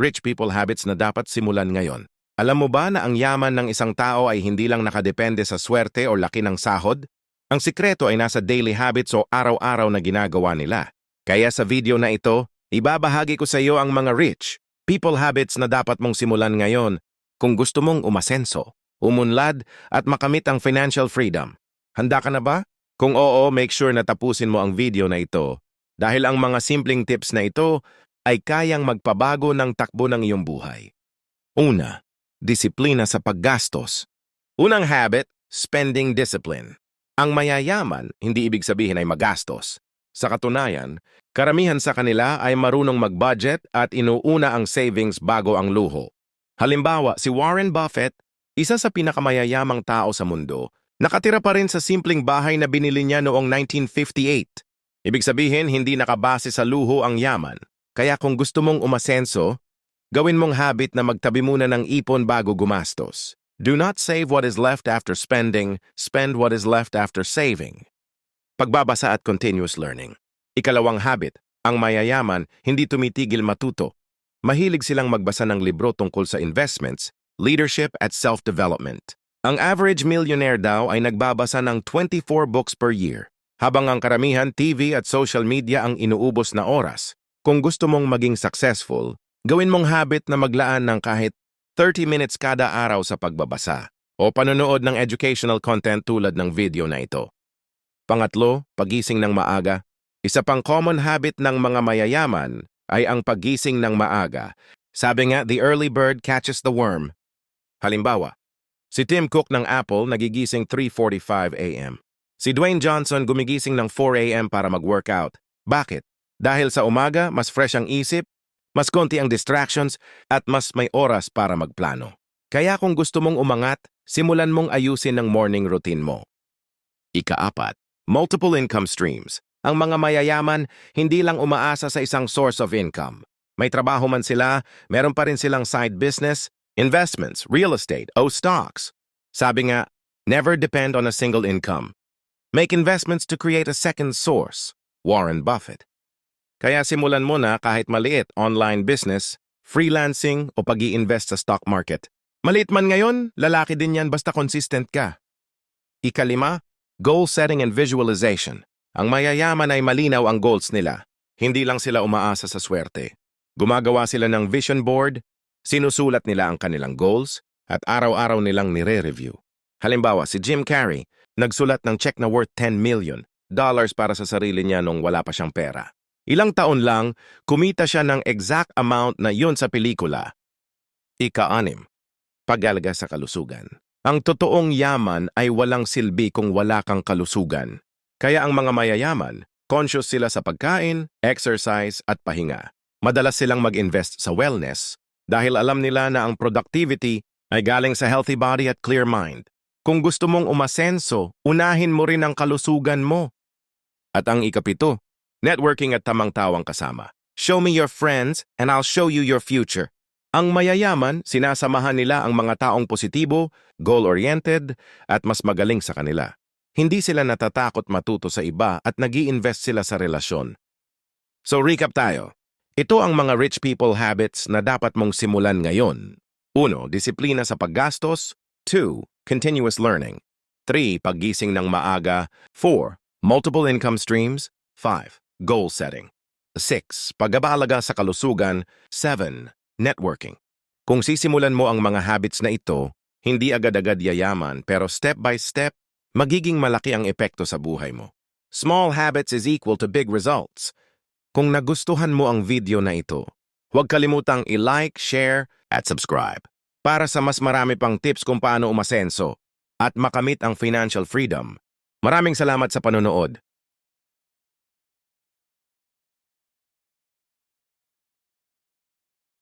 rich people habits na dapat simulan ngayon. Alam mo ba na ang yaman ng isang tao ay hindi lang nakadepende sa swerte o laki ng sahod? Ang sikreto ay nasa daily habits o araw-araw na ginagawa nila. Kaya sa video na ito, ibabahagi ko sa iyo ang mga rich people habits na dapat mong simulan ngayon kung gusto mong umasenso, umunlad at makamit ang financial freedom. Handa ka na ba? Kung oo, make sure na tapusin mo ang video na ito dahil ang mga simpleng tips na ito ay kayang magpabago ng takbo ng iyong buhay. Una, disiplina sa paggastos. Unang habit, spending discipline. Ang mayayaman, hindi ibig sabihin ay magastos. Sa katunayan, karamihan sa kanila ay marunong mag-budget at inuuna ang savings bago ang luho. Halimbawa, si Warren Buffett, isa sa pinakamayayamang tao sa mundo, nakatira pa rin sa simpleng bahay na binili niya noong 1958. Ibig sabihin, hindi nakabase sa luho ang yaman. Kaya kung gusto mong umasenso, gawin mong habit na magtabi muna ng ipon bago gumastos. Do not save what is left after spending, spend what is left after saving. Pagbabasa at continuous learning. Ikalawang habit, ang mayayaman hindi tumitigil matuto. Mahilig silang magbasa ng libro tungkol sa investments, leadership at self-development. Ang average millionaire daw ay nagbabasa ng 24 books per year, habang ang karamihan TV at social media ang inuubos na oras. Kung gusto mong maging successful, gawin mong habit na maglaan ng kahit 30 minutes kada araw sa pagbabasa o panonood ng educational content tulad ng video na ito. Pangatlo, pagising ng maaga. Isa pang common habit ng mga mayayaman ay ang pagising ng maaga. Sabi nga, the early bird catches the worm. Halimbawa, si Tim Cook ng Apple nagigising 3.45 a.m. Si Dwayne Johnson gumigising ng 4 a.m. para mag-workout. Bakit? Dahil sa umaga, mas fresh ang isip, mas konti ang distractions, at mas may oras para magplano. Kaya kung gusto mong umangat, simulan mong ayusin ang morning routine mo. Ikaapat, multiple income streams. Ang mga mayayaman hindi lang umaasa sa isang source of income. May trabaho man sila, meron pa rin silang side business, investments, real estate, o stocks. Sabi nga, never depend on a single income. Make investments to create a second source. Warren Buffett. Kaya simulan mo na kahit maliit online business, freelancing o pag invest sa stock market. Maliit man ngayon, lalaki din yan basta consistent ka. Ikalima, goal setting and visualization. Ang mayayaman ay malinaw ang goals nila. Hindi lang sila umaasa sa swerte. Gumagawa sila ng vision board, sinusulat nila ang kanilang goals, at araw-araw nilang nire-review. Halimbawa, si Jim Carrey, nagsulat ng check na worth 10 million dollars para sa sarili niya nung wala pa siyang pera. Ilang taon lang, kumita siya ng exact amount na yun sa pelikula. Ika-anim, pag-alaga sa kalusugan. Ang totoong yaman ay walang silbi kung wala kang kalusugan. Kaya ang mga mayayaman, conscious sila sa pagkain, exercise at pahinga. Madalas silang mag-invest sa wellness dahil alam nila na ang productivity ay galing sa healthy body at clear mind. Kung gusto mong umasenso, unahin mo rin ang kalusugan mo. At ang ikapito, networking at tamang tawang kasama. Show me your friends and I'll show you your future. Ang mayayaman, sinasamahan nila ang mga taong positibo, goal-oriented, at mas magaling sa kanila. Hindi sila natatakot matuto sa iba at nag invest sila sa relasyon. So recap tayo. Ito ang mga rich people habits na dapat mong simulan ngayon. 1. Disiplina sa paggastos. 2. Continuous learning. 3. Paggising ng maaga. 4. Multiple income streams. 5. Goal setting. 6. Pag-abaalaga sa kalusugan. 7. Networking. Kung sisimulan mo ang mga habits na ito, hindi agad-agad yayaman pero step by step, magiging malaki ang epekto sa buhay mo. Small habits is equal to big results. Kung nagustuhan mo ang video na ito, huwag kalimutang i-like, share, at subscribe para sa mas marami pang tips kung paano umasenso at makamit ang financial freedom. Maraming salamat sa panonood.